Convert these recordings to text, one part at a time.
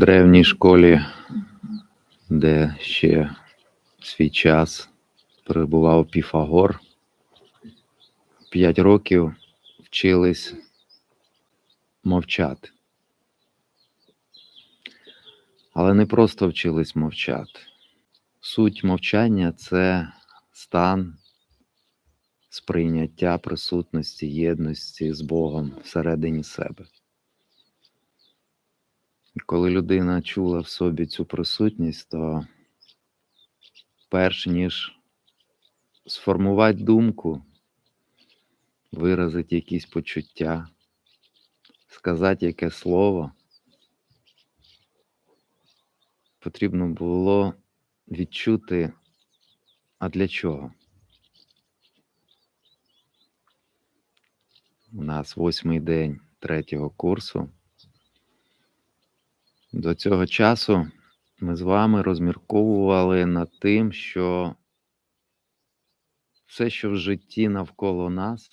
древній школі, де ще в свій час перебував Піфагор, п'ять років вчились мовчати. Але не просто вчились мовчати. Суть мовчання це стан сприйняття присутності, єдності з Богом всередині себе. Коли людина чула в собі цю присутність, то перш ніж сформувати думку, виразити якісь почуття, сказати яке слово, потрібно було відчути, а для чого? У нас восьмий день третього курсу. До цього часу ми з вами розмірковували над тим, що все, що в житті навколо нас,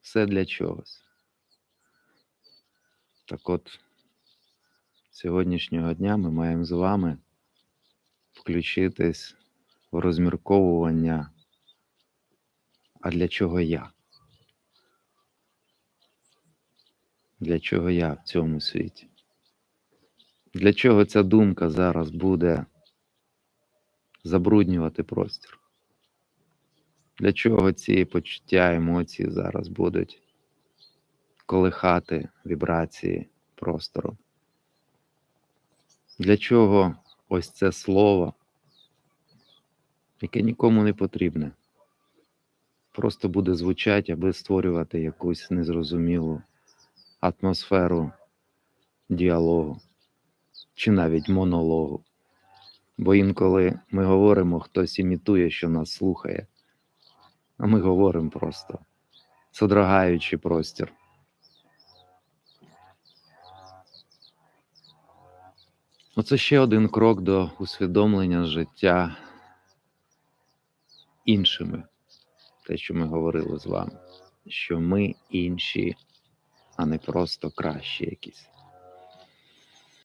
все для чогось. Так от, сьогоднішнього дня ми маємо з вами включитись в розмірковування, а для чого я? Для чого я в цьому світі? Для чого ця думка зараз буде забруднювати простір? Для чого ці почуття, емоції зараз будуть колихати вібрації простору? Для чого ось це слово, яке нікому не потрібне, просто буде звучати, аби створювати якусь незрозумілу атмосферу діалогу чи навіть монологу. Бо інколи ми говоримо, хтось імітує, що нас слухає, а ми говоримо просто, содрогаючи простір. Оце ще один крок до усвідомлення життя іншими. Те, що ми говорили з вами, що ми інші, а не просто кращі якісь.